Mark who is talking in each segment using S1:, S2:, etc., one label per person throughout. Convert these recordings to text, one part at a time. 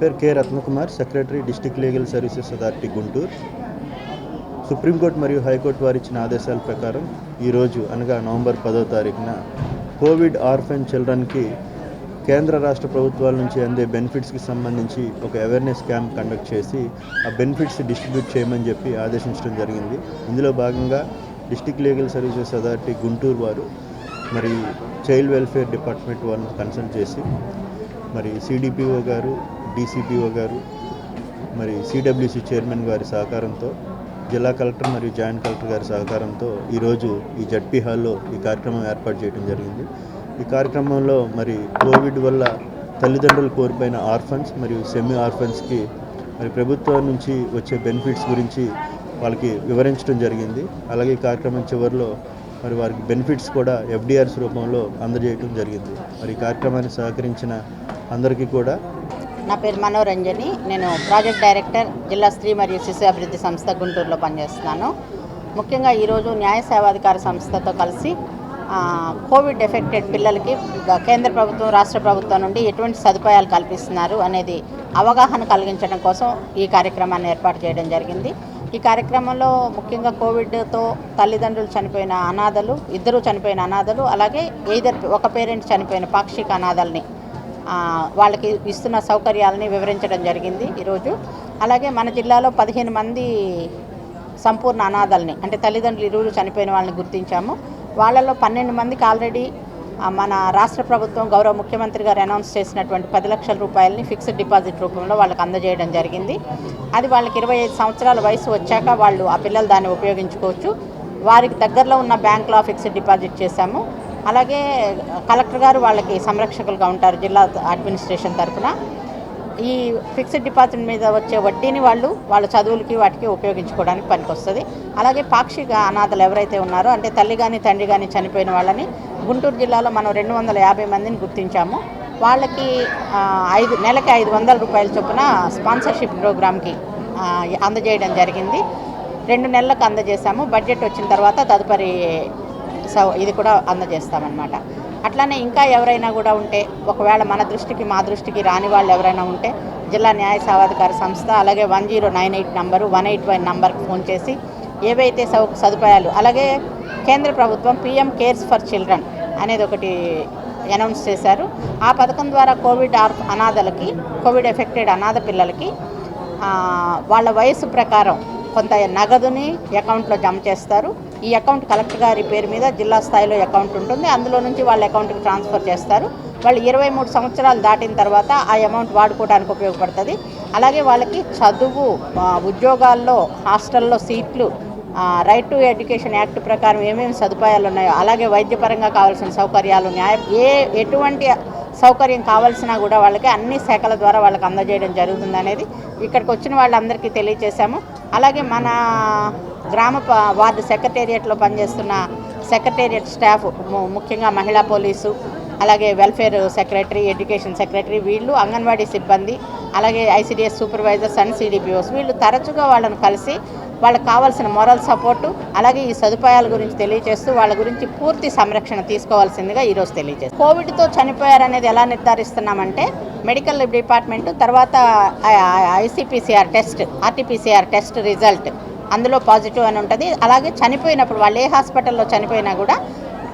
S1: పేరు K. Ratnakumar secretary district legal services authority Guntur. Supreme court మరియు high court వారు ఇచ్చిన ఆదేశాల ప్రకారం ఈరోజు అనగా నవంబర్ పదో తారీఖున కోవిడ్ ఆర్ఫెన్ చిల్డ్రన్కి కేంద్ర రాష్ట్ర ప్రభుత్వాల నుంచి అందే బెనిఫిట్స్కి సంబంధించి ఒక అవేర్నెస్ క్యాంప్ కండక్ట్ చేసి ఆ బెనిఫిట్స్ డిస్ట్రిబ్యూట్ చేయమని చెప్పి ఆదేశించడం జరిగింది. ఇందులో భాగంగా district legal services authority Guntur వారు మరి చైల్డ్ వెల్ఫేర్ డిపార్ట్మెంట్ వాళ్ళని కన్సల్ట్ చేసి మరి సిడిపిఓ గారు డీసీపీఓ గారు మరి సిడబ్ల్యూసి చైర్మన్ గారి సహకారంతో జిల్లా కలెక్టర్ మరియు జాయింట్ కలెక్టర్ గారి సహకారంతో ఈరోజు ఈ జడ్పీ హాల్లో ఈ కార్యక్రమం ఏర్పాటు చేయడం జరిగింది. ఈ కార్యక్రమంలో మరి కోవిడ్ వల్ల తల్లిదండ్రులు కోల్పోయిన ఆర్ఫన్స్ మరియు సెమీ ఆర్ఫన్స్కి మరి ప్రభుత్వం నుంచి వచ్చే బెనిఫిట్స్ గురించి వాళ్ళకి వివరించడం జరిగింది. అలాగే ఈ కార్యక్రమం చివరిలో మరి వారికి బెనిఫిట్స్ కూడా ఎఫ్డిఆర్స్ రూపంలో అందజేయటం జరిగింది. మరి ఈ కార్యక్రమాన్ని సహకరించిన అందరికీ కూడా
S2: నా పేరు మనోరంజని. నేను ప్రాజెక్ట్ డైరెక్టర్ జిల్లా స్త్రీ మరియు శిశు అభివృద్ధి సంస్థ గుంటూరులో పనిచేస్తున్నాను. ముఖ్యంగా ఈరోజు న్యాయ సేవాధికార సంస్థతో కలిసి కోవిడ్ ఎఫెక్టెడ్ పిల్లలకి కేంద్ర ప్రభుత్వం రాష్ట్ర ప్రభుత్వం నుండి ఎటువంటి సదుపాయాలు కల్పిస్తున్నారు అనేది అవగాహన కలిగించడం కోసం ఈ కార్యక్రమాన్ని ఏర్పాటు చేయడం జరిగింది. ఈ కార్యక్రమంలో ముఖ్యంగా కోవిడ్తో తల్లిదండ్రులు చనిపోయిన అనాథలు ఇద్దరు చనిపోయిన అనాథలు అలాగే ఇద్దరు ఒక పేరెంట్ చనిపోయిన పాక్షిక అనాథల్ని వాళ్ళకి ఇస్తున్న సౌకర్యాలని వివరించడం జరిగింది ఈరోజు. అలాగే మన జిల్లాలో పదిహేను మంది సంపూర్ణ అనాథల్ని అంటే తల్లిదండ్రులు ఇరువురు చనిపోయిన వాళ్ళని గుర్తించాము. వాళ్ళలో పన్నెండు మందికి ఆల్రెడీ మన రాష్ట్ర ప్రభుత్వం గౌరవ ముఖ్యమంత్రి గారు అనౌన్స్ చేసినటువంటి పది లక్షల రూపాయలని ఫిక్స్డ్ డిపాజిట్ రూపంలో వాళ్ళకి అందజేయడం జరిగింది. అది వాళ్ళకి ఇరవై ఐదు సంవత్సరాల వయసు వచ్చాక వాళ్ళు ఆ పిల్లలు దాన్ని ఉపయోగించుకోవచ్చు. వారికి దగ్గరలో ఉన్న బ్యాంక్లో ఫిక్స్డ్ డిపాజిట్ చేశాము. అలాగే కలెక్టర్ గారు వాళ్ళకి సంరక్షకులుగా ఉంటారు జిల్లా అడ్మినిస్ట్రేషన్ తరఫున. ఈ ఫిక్స్డ్ డిపాజిట్ మీద వచ్చే వడ్డీని వాళ్ళు వాళ్ళ చదువులకి వాటికి ఉపయోగించుకోవడానికి పనికొస్తుంది. అలాగే పాక్షిక అనాథలు ఎవరైతే ఉన్నారో అంటే తల్లి కానీ తండ్రి కానీ చనిపోయిన వాళ్ళని గుంటూరు జిల్లాలో మనం రెండు వందల యాభై మందిని గుర్తించాము. వాళ్ళకి ఐదు నెలకి ఐదు వందల రూపాయల చొప్పున స్పాన్సర్షిప్ ప్రోగ్రామ్కి అందజేయడం జరిగింది. రెండు నెలలకు అందజేశాము. బడ్జెట్ వచ్చిన తర్వాత తదుపరి ఇది కూడా అందజేస్తామన్నమాట. అట్లానే ఇంకా ఎవరైనా కూడా ఉంటే ఒకవేళ మన దృష్టికి మా దృష్టికి రాని వాళ్ళు ఎవరైనా ఉంటే జిల్లా న్యాయ సేవాధికార సంస్థ అలాగే one zero nine eight number one eight one నంబర్కి ఫోన్ చేసి ఏవైతే సౌ సదుపాయాలు అలాగే కేంద్ర ప్రభుత్వం పిఎం కేర్స్ ఫర్ చిల్డ్రన్ అనేది ఒకటి అనౌన్స్ చేశారు. ఆ పథకం ద్వారా కోవిడ్ ఆర్ అనాథలకి కోవిడ్ ఎఫెక్టెడ్ అనాథ పిల్లలకి వాళ్ళ వయసు ప్రకారం కొంత నగదుని అకౌంట్లో జమ చేస్తారు. ఈ అకౌంట్ కలెక్టర్ గారి పేరు మీద జిల్లా స్థాయిలో అకౌంట్ ఉంటుంది. అందులో నుంచి వాళ్ళ అకౌంట్కి ట్రాన్స్ఫర్ చేస్తారు. వాళ్ళు ఇరవై మూడు సంవత్సరాలు దాటిన తర్వాత ఆ అమౌంట్ వాడుకోవడానికి ఉపయోగపడుతుంది. అలాగే వాళ్ళకి చదువు ఉద్యోగాల్లో హాస్టల్లో సీట్లు రైట్ టు ఎడ్యుకేషన్ యాక్ట్ ప్రకారం ఏమేమి సదుపాయాలు ఉన్నాయో అలాగే వైద్యపరంగా కావాల్సిన సౌకర్యాలు న్యాయ ఏ ఎటువంటి సౌకర్యం కావాల్సినా కూడా వాళ్ళకి అన్ని శాఖల ద్వారా వాళ్ళకి అందజేయడం జరుగుతుంది అనేది ఇక్కడికి వచ్చిన వాళ్ళందరికీ తెలియజేశాము. అలాగే మన గ్రామ వార్డు సెక్రటేరియట్లో పనిచేస్తున్న సెక్రటేరియట్ స్టాఫ్ ము- ముఖ్యంగా మహిళా పోలీసు అలాగే వెల్ఫేర్ సెక్రటరీ ఎడ్యుకేషన్ సెక్రటరీ వీళ్ళు అంగన్వాడీ సిబ్బంది అలాగే ఐసీడీఎస్ సూపర్వైజర్స్ అండ్ సిడిపిఓస్ వీళ్ళు తరచుగా వాళ్ళను కలిసి వాళ్ళకి కావాల్సిన మొరల్ సపోర్టు అలాగే ఈ సదుపాయాల గురించి తెలియజేస్తూ వాళ్ళ గురించి పూర్తి సంరక్షణ తీసుకోవాల్సిందిగా ఈరోజు తెలియజేస్తారు కోవిడ్తో చనిపోయారనేది ఎలా నిర్ధారిస్తున్నామంటే మెడికల్ డిపార్ట్మెంట్ తర్వాత ICPCR test RTPCR test result అందులో పాజిటివ్ అని ఉంటుంది. అలాగే చనిపోయినప్పుడు వాళ్ళు ఏ హాస్పిటల్లో చనిపోయినా కూడా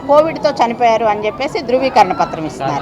S2: కోవిడ్తో చనిపోయారు అని చెప్పేసి ధృవీకరణ పత్రం ఇస్తున్నారు.